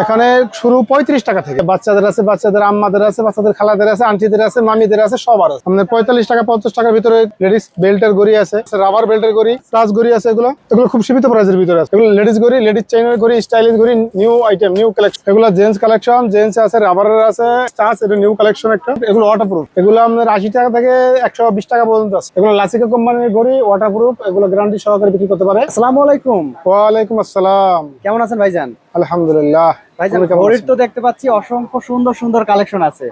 এখানে শুরু পঁয়ত্রিশ টাকা থেকে। বাচ্চাদের আছে বাচ্চাদের আম্মাদের আছে বাচ্চাদের খালাদের আছে আন্টিদের আছে মামিদের আছে সবার আছে। আমাদের পঁয়তাল্লিশ টাকা পঞ্চাশ টাকার ভিতরে লেডিস বেল্টের গড়ি আছে রাবার বেল্টের গড়ি প্লাস গড়ি আছে এগুলো। এগুলো খুব সীমিত প্রাইসের ভিতরে আছে। এগুলো লেডিস গড়ি লেডিস চেইনের গড়ি স্টাইলিশ গড়ি নিউ আইটেম নিউ কালেকশন এগুলো জেন্টস কালেকশন জেন্টস আছে রাবারের আছে টাচ এটা নিউ কালেকশন একটা। এগুলো ওয়াটারপ্রুফ এগুলো আমাদের আশি টাকা থেকে একশো বিশ টাকা পর্যন্ত আছে। এগুলো লাসিকা কোম্পানির গড়ি ওয়াটারপ্রুফ এগুলো গ্যারান্টি সহকারে বিক্রি করতে পারে। আসসালামু আলাইকুম। ওয়ালাইকুম আসসালাম। কেমন আছেন ভাইজান? আলহামদুলিল্লাহ। ঘড়ির তো দেখতে পাচ্ছি অসংখ্য সুন্দর সুন্দর কালেকশন আছে।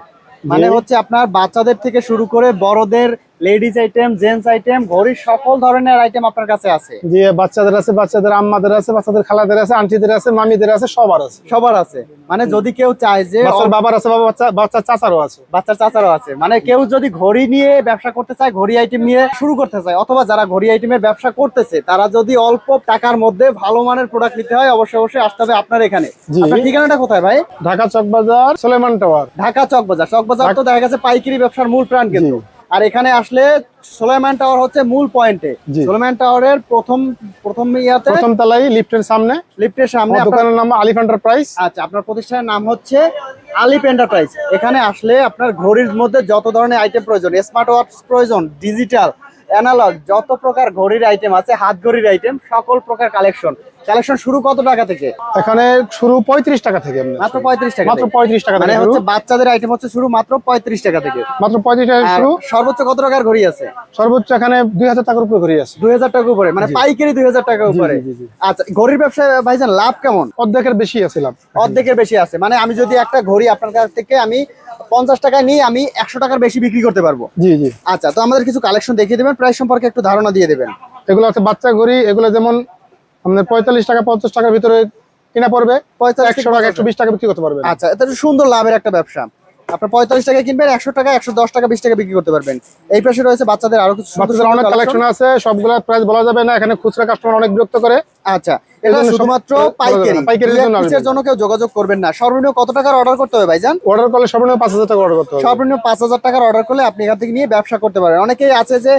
মানে হচ্ছে আপনার বাচ্চাদের থেকে শুরু করে বড়দের লেডিস আইটেম জেন্টস আইটেম ঘড়ির সকল ধরনের আইটেম আপনার কাছে আছে। জি বাচ্চাদের আছে বাচ্চাদের আম্মাদের আছে বাচ্চাদের খালাদের আছে আন্টিদের আছে মামিদের আছে সবার আছে। সবার আছে। মানে যদি কেউ চায় যে বাবার আছে বাবা বাচ্চা বাচ্চার চাচারও আছে। বাচ্চার চাচারও আছে। মানে কেউ যদি ঘড়ি নিয়ে ব্যবসা করতে চায় ঘড়ি আইটেম নিয়ে শুরু করতে চায় অথবা যারা ঘড়ি আইটেমের ব্যবসা করতেছে তারা যদি অল্প টাকার মধ্যে ভালো মানের প্রোডাক্ট নিতে হয় অবশ্যই অবশ্যই আসতে হবে আপনার এখানে। আপনার ঠিকানাটা কোথায় ভাই? ঢাকা চকবাজার সোলেমান টাওয়ার। ঢাকা চক বাজার চক বাজার তো দেখা গেছে পাইকারি ব্যবসার মূল প্রাণ কিন্তু। আর এখানে আসলে সোলাইমান টাওয়ার হচ্ছে মূল পয়েন্টে জি। সোলাইমান টাওয়ারের প্রথম প্রথম ইয়াতে প্রথম তলাই লিফটের সামনে। লিফটের সামনে আপনার- দোকানের নাম আলিফ এন্টারপ্রাইজ আচ্ছা আপনার প্রতিষ্ঠানের নাম হচ্ছে আলিপ এন্টারপ্রাইজ এখানে আসলে আপনার ঘড়ির মধ্যে যত ধরনের আইটেম প্রয়োজন স্মার্ট ওয়াচ প্রয়োজন ডিজিটাল অ্যানালগ যত প্রকার ঘড়ির আইটেম আছে হাত ঘড়ির আইটেম সকল প্রকার কালেকশন কালেকশন শুরু কত টাকা থেকে? এখানে শুরু পঁয়ত্রিশ টাকা থেকে। মাত্র পঁয়ত্রিশ টাকা মাত্র থেকে। পঁয়ত্রিশ টাকা মানে হচ্ছে বাচ্চাদের আইটেম হচ্ছে শুরু মাত্র পঁয়ত্রিশ টাকা থেকে। মাত্র পঁয়ত্রিশ টাকা শুরু। সর্বোচ্চ কত টাকার ঘড়ি আছে? সর্বোচ্চ এখানে দুই হাজার টাকার উপরে ঘড়ি আছে। দুই হাজার টাকা উপরে মানে পাইকারি উপরে। আচ্ছা ঘড়ির ব্যবসায় ভাইজান লাভ কেমন? অর্ধেকের বেশি আছে লাভ। অর্ধেকের বেশি আছে। মানে আমি যদি একটা ঘড়ি আপনার কাছ থেকে আমি পঞ্চাশ টাকায় নিই আমি একশো টাকার বেশি বিক্রি করতে পারব। জি জি। আচ্ছা তো আমাদের কিছু কালেকশন দেখিয়ে দেবেন। প্রাইস সম্পর্কে একটু ধারণা দিয়ে দেবেন। এগুলো আছে বাচ্চা ঘড়ি এগুলো যেমন আমাদের পঁয়তাল্লিশ টাকা পঞ্চাশ টাকার ভিতরে কিনা পড়বে পঁয়তাল্লিশ একশো টাকা একশো বিশ টাকা বিক্রি করতে পারবেন। আচ্ছা এটা সুন্দর লাভের একটা ব্যবসা। আপনার পঁয়তাল্লিশ টাকা কিনবেন একশো টাকা একশো দশ টাকা বিশ টাকা বিক্রি করতে পারবেন। এই পাশে রয়েছে বাচ্চাদের আরও কিছু বাচ্চাদের অনেক কালেকশন। আছে সবগুলা প্রাইস বলা যাবে না এখানে খুচরা কাস্টমার অনেক বিরক্ত করে। আচ্ছা এটা শুধুমাত্র। পাইকারি। পাইকারির জন্য কেউ যোগাযোগ করবেন না। সর্বনিম্ন কত টাকার অর্ডার করতে হবে ভাইজান? অর্ডার করলে সর্বনিম্ন পাঁচ হাজার টাকা অর্ডার করতে হবে। সর্বনিম্ন পাঁচ হাজার টাকার অর্ডার করলে আপনি এখান থেকে নিয়ে ব্যবসা করতে পারেন। অনেকেই আছে যে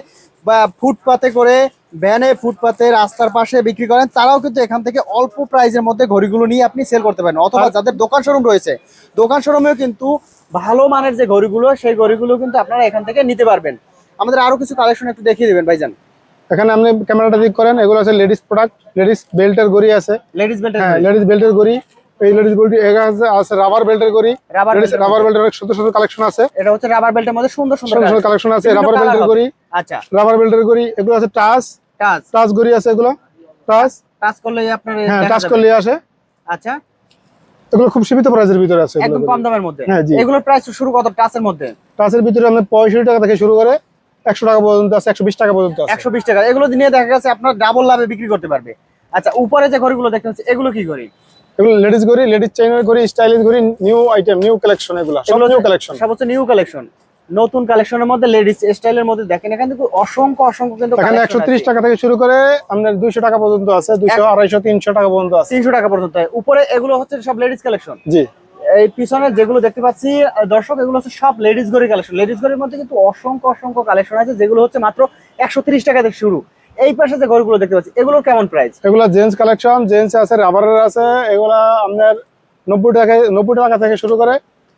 বা ফুটপাতে করে ভ্যানে ফুটপাতে রাস্তার পাশে বিক্রি করেন তারাও কিন্তু এখান থেকে অল্প প্রাইজের মধ্যে ঘড়িগুলো নিয়ে আপনি সেল করতে পারেন। অথবা যাদের দোকান শোরুম রয়েছে দোকান শোরুমেও কিন্তু ভালো মানের যে ঘড়িগুলো সেই ঘড়িগুলো কিন্তু আপনারা এখান থেকে নিতে পারবেন। আমাদের আরও কিছু কালেকশন একটু দেখিয়ে দিবেন ভাইজান। এখানে আপনি ক্যামেরাটা দিক করেন এগুলো আছে লেডিস প্রোডাক্ট লেডিস বেল্টের গড়ি আছে। লেডিস বেল্টের হ্যাঁ লেডিস বেল্টের গড়ি এই লেডিস বেল্ট আছে আছে রাবার বেল্টের গড়ি রাবার লেডিস রাবার বেল্টের অনেক সুন্দর সুন্দর কালেকশন আছে। এটা হচ্ছে রাবার বেল্টের মধ্যে সুন্দর সুন্দর কালেকশন আছে রাবার বেল্টের গড়ি আচ্ছা। রাবার বেল্টের গড়ি এগুলো আছে টাচ টাচ। টাচ গড়ি আছে এগুলো? টাচ? টাচ করলে আপনার হ্যাঁ টাচ করলে আসে। আচ্ছা। এগুলো খুব সীমিত প্রাইসের ভিতরে আছে একদম কম দামের মধ্যে। হ্যাঁ, জি। এগুলোর প্রাইস শুরু কত টাচের মধ্যে? টাচের ভিতরে আমরা পঁয়ষট্টি টাকা থেকে শুরু করে একশো টাকা পর্যন্ত আছে একশো বিশ টাকা পর্যন্ত আছে। একশো বিশ টাকা। এগুলো নিয়ে দেখা গেছে আপনার ডাবল লাভে বিক্রি করতে পারবে। আচ্ছা উপরে যে ঘড়িগুলো দেখতে পাচ্ছি এগুলো কি ঘড়ি? এগুলো লেডিস গড়ি লেডিস চেইনের গড়ি স্টাইলিশ গড়ি নিউ আইটেম নিউ কালেকশন এগুলো সব নিউ কালেকশন সব হচ্ছে নিউ কালেকশন নতুন কালেকশনের মধ্যে লেডিস স্টাইলের মধ্যে দেখেন এখানে কিন্তু অসংখ্য অসংখ্য কিন্তু এখানে একশো ত্রিশ টাকা থেকে শুরু করে আপনার দুইশো টাকা পর্যন্ত আছে দুইশো আড়াইশো তিনশো টাকা পর্যন্ত আছে। তিনশো টাকা পর্যন্ত। উপরে এগুলো হচ্ছে সব লেডিস কালেকশন। জি। এই পিছনে যেগুলো দেখতে পাচ্ছি দর্শক এগুলো হচ্ছে সব লেডিস গড়ি কালেকশন। লেডিস গড়ির মধ্যে কিন্তু অসংখ্য অসংখ্য কালেকশন আছে যেগুলো হচ্ছে মাত্র একশো ত্রিশ টাকা থেকে শুরু। এই পাশে যে ঘরগুলো দেখতে পাচ্ছি এগুলো কেমন প্রাইস এগুলো জেন্টস কালেকশন জেন্টস আছে রাবারের আছে এগুলা আপনার নব্বই টাকা নব্বই টাকা থেকে শুরু করে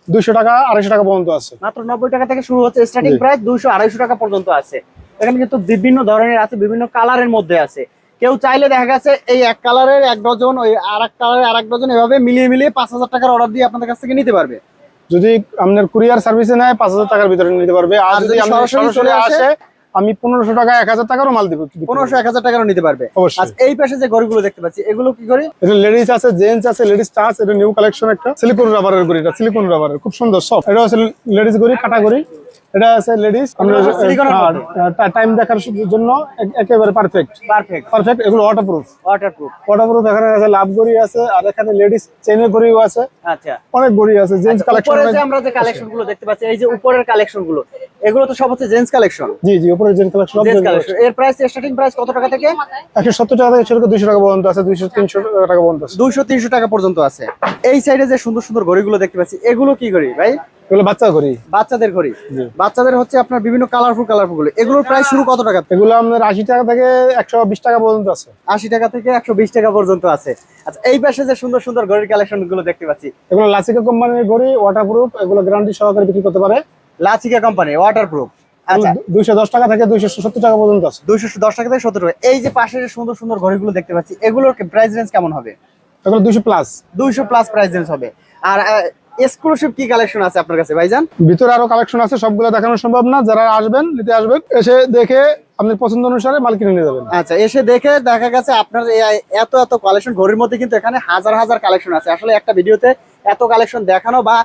দুইশো টাকা আড়াইশো টাকা পর্যন্ত আছে। মাত্র নব্বই টাকা থেকে শুরু হচ্ছে স্টার্টিং প্রাইস দুইশো আড়াইশো টাকা পর্যন্ত আছে। এখানে কিন্তু বিভিন্ন ধরনের আছে বিভিন্ন কালারের মধ্যে আছে। কেউ চাইলে দেখা গেছে এই এক কালারের এক ডজন ওই আরেক কালারের আর এক ডজন এভাবে মিলিয়ে মিলিয়ে পাঁচ হাজার টাকার অর্ডার দিয়ে আপনাদের কাছ থেকে নিতে পারবে। যদি আপনার কুরিয়ার সার্ভিসে নেয় পাঁচ হাজার টাকার ভিতরে নিতে পারবে। আর যদি সরাসরি চলে আসে আমি পনেরোশো টাকা এক হাজার টাকারও মাল দিব। পনেরোশো এক হাজার টাকারও নিতে পারবে। অবশ্যই। আচ্ছা এই পাশে যে ঘড়িগুলো দেখতে পাচ্ছি এগুলো কি করি এটা লেডিস আছে জেন্টস আছে লেডিস টাচ এটা নিউ কালেকশন একটা। সিলিকন রাবারের গড়ি এটা সিলিকন রাবারের খুব সুন্দর সব এটা আছে লেডিস গড়ি কাটা গড়ি এটা আছে লেডিস হচ্ছে silicon এর টাইম দেখার জন্য একেবারে পারফেক্ট পারফেক্ট পারফেক্ট এগুলো ওয়াটারপ্রুফ ওয়াটারপ্রুফ ওয়াটারপ্রুফ এখানে আছে লাভ গড়ি আছে আর এখানে লেডিস চেনের গড়িও আছে। আচ্ছা। অনেক গড়ি আছে জেন্টস কালেকশন উপরে যে আমরা যে কালেকশনগুলো দেখতে পাচ্ছি এই যে উপরের কালেকশনগুলো এগুলো তো সব হচ্ছে জেন্টস কালেকশন। জি জি উপরে জেন্টস কালেকশন জেন্টস কালেকশন। এর প্রাইস স্টার্টিং প্রাইস কত টাকা থেকে? একশো সত্তর টাকা থেকে শুরু করে দুইশো টাকা পর্যন্ত আছে দুইশো তিনশো টাকা পর্যন্ত আছে। দুইশো তিনশো টাকা পর্যন্ত আছে। এই সাইডে যে সুন্দর সুন্দর ঘড়িগুলো দেখতে পাচ্ছি এগুলো কি ঘড়ি ভাই? এগুলো বাচ্চা ঘড়ি। বাচ্চাদের ঘড়ি। বাচ্চাদের হচ্ছে আপনার বিভিন্ন কালারফুল কালারফুলগুলো এগুলোর প্রাইস শুরু কত টাকা এগুলো আপনার আশি টাকা থেকে একশো বিশ টাকা পর্যন্ত আছে। আশি টাকা থেকে একশো বিশ টাকা পর্যন্ত আছে। আচ্ছা এই পাশে যে সুন্দর সুন্দর ঘড়ির কালেকশনগুলো দেখতে পাচ্ছি। এগুলো লাসিকা কোম্পানির ঘড়ি ওয়াটারপ্রুফ এগুলো গ্যারান্টি সহকারে বিক্রি করতে পারে। লাচিকা কোম্পানি ওয়াটার প্রুফ আচ্ছা দুইশো দশ টাকা থেকে দুইশো সত্তর টাকা পর্যন্ত আছে। দুইশো দশ টাকা থেকে সত্তর টাকা। এই যে পাশে যে সুন্দর সুন্দর ঘড়িগুলো দেখতে পাচ্ছি এগুলোর প্রাইস রেঞ্জ কেমন হবে? এগুলো দুইশো প্লাস দুইশো প্লাস প্রাইস রেঞ্জ হবে। আর এক্সক্লুসিভ কি কালেকশন আছে আপনার কাছে ভাইজান? ভিতরে আরও কালেকশন আছে সবগুলো দেখানো সম্ভব না। যারা আসবেন নিতে আসবেন এসে দেখে আপনার পছন্দ অনুসারে মাল কিনে নিয়ে যাবেন। আচ্ছা এসে দেখে দেখা গেছে আপনার এত এত কালেকশন ঘড়ির মধ্যে কিন্তু এখানে হাজার হাজার কালেকশন আছে। আসলে একটা ভিডিওতে এত কালেকশন দেখানো বা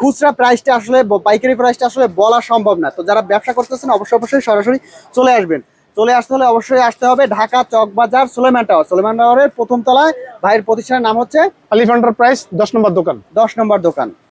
খুচরা প্রাইসটা আসলে পাইকারি প্রাইসটা আসলে বলা সম্ভব না। তো যারা ব্যবসা করতেছেন অবশ্যই অবশ্যই সরাসরি চলে আসবেন। চলে আসতে হলে অবশ্যই আসতে হবে ঢাকা চকবাজার সোলেমান টাওয়ার। সুলেমান টাওয়ারের প্রথম তলায় ভাইয়ের প্রতিষ্ঠানের নাম হচ্ছে আলিফ এন্টারপ্রাইজ দশ নম্বর দোকান। দশ নম্বর দোকান।